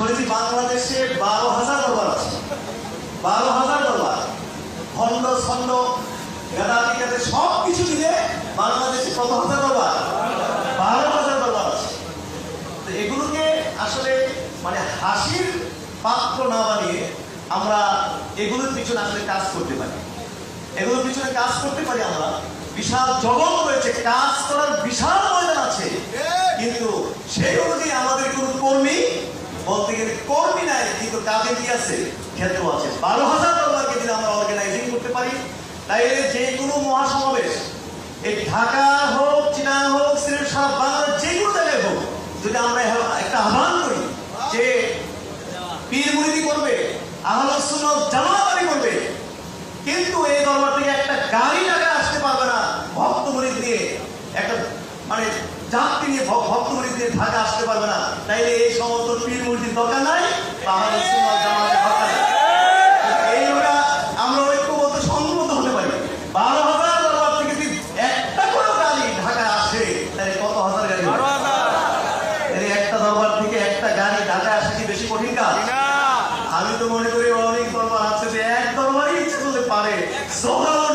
শুনেছি বাংলাদেশে বারো হাজার দরবার আছে। বারো হাজার দরবার খন্ড ছন্ড গাদাদি গাদে সব কিছু মিলে বাংলাদেশে কত হাজার দরবার বারো হাজার দরবার আছে। তো এগুলোকে আসলে মানে হাসির পাত্র না বানিয়ে আমরা এগুলোর পিছনে আসলে কাজ করতে পারি। এগুলোর পিছনে কাজ করতে পারি আমরা। বিশাল জগৎ রয়েছে, কাজ করার বিশাল ময়দান আছে। কিন্তু সেই অনুযায়ী আমাদের কোনো কর্মী বলতে গেলে কর্মী নাই, কিন্তু কাজে কি আছে? ক্ষেত্র আছে। বারো হাজার ডলারকে যদি আমরা অর্গানাইজিং করতে পারি, তাইলে যে কোনো মহাসমাবেশ, এই ঢাকা হোক, চীনা হোক, সিলেট, সারা বাংলার যে কোনো জায়গায় হোক, যদি আমরা একটা আহ্বান করি যে পীর মুরিদি করবে, আহলাস সুন্নাত জামাতারি করবে, কিন্তু এই দরবার থেকে একটা গাড়ি টাকা আসতে পারবে না ভক্ত মুরিদ দিয়ে একটা মানে যাত্রী নিয়ে ভক্ত মুরিদ দিয়ে ঢাকা আসতে পারবে না। তাইলে এই সমস্ত কঠিন কাজ। আমি তো মনে করি অনেক দরবার আছে যে এক দরবারই ইচ্ছে করতে পারে। সকাল